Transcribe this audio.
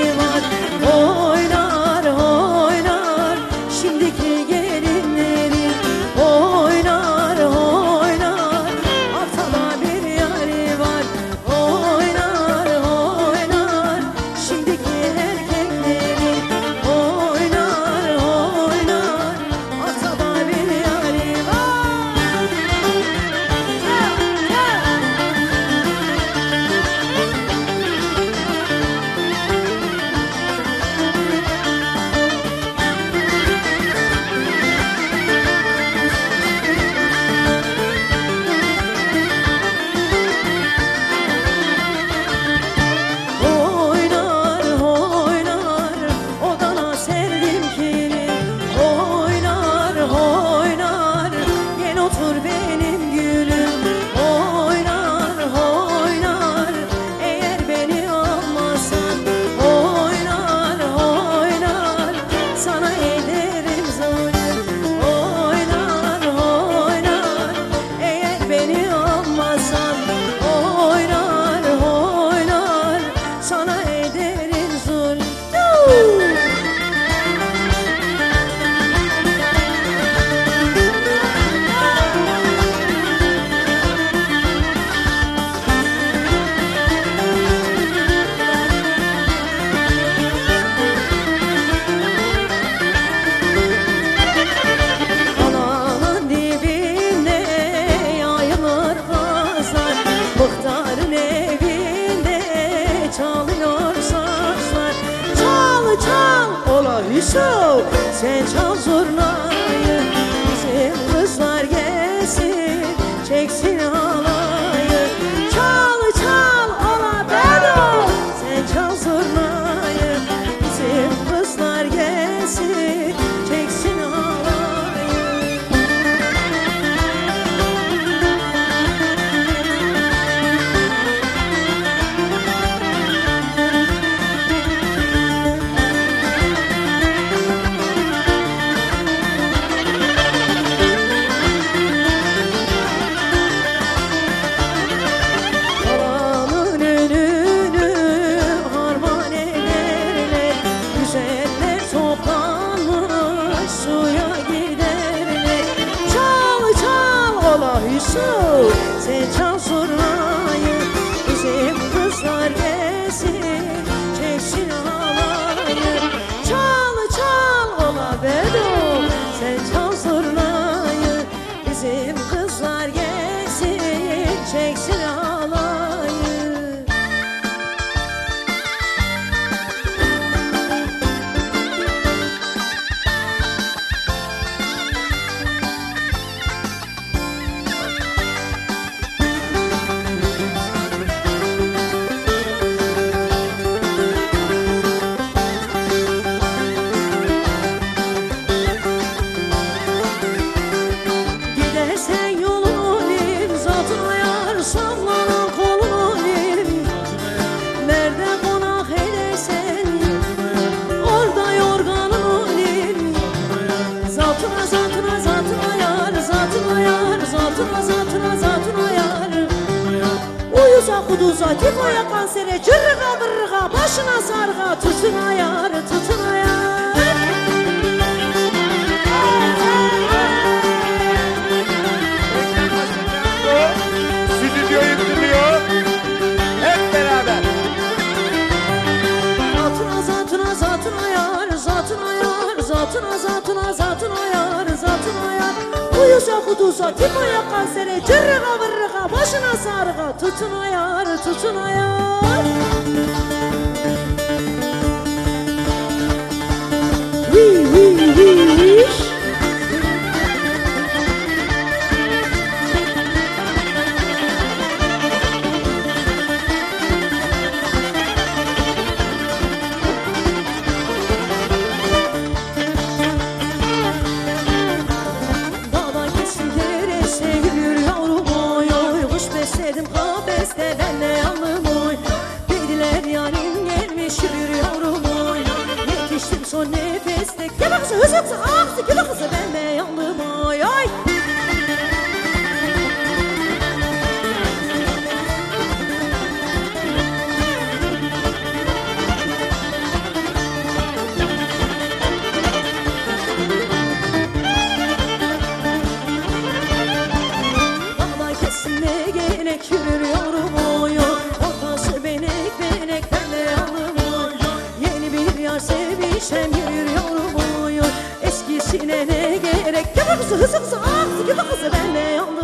var. Oh. Yusuf Sen çal Toplanmış suya giderler. Çal çal ola Yusuf sen çal zurnayı tifoya kansere Cırrığa bırrığa başına sarga Tutuna yar tutuna yar yar Uyusa kudusa tipoya kansere cırrığa vırrığa başına sarığa tutuna yar tutuna yar ben de yandım oy? Dediler yarim gelmiş yürür yavrum oy. Yetiştim son nefeste. Gel kızı hızlı kızı gibi kızı ben yandım oy oy yar sevmişem yürür oy Eskisine ne gerek? Gel kızı hızlı kızı ağzı gibi kızı ben de yandım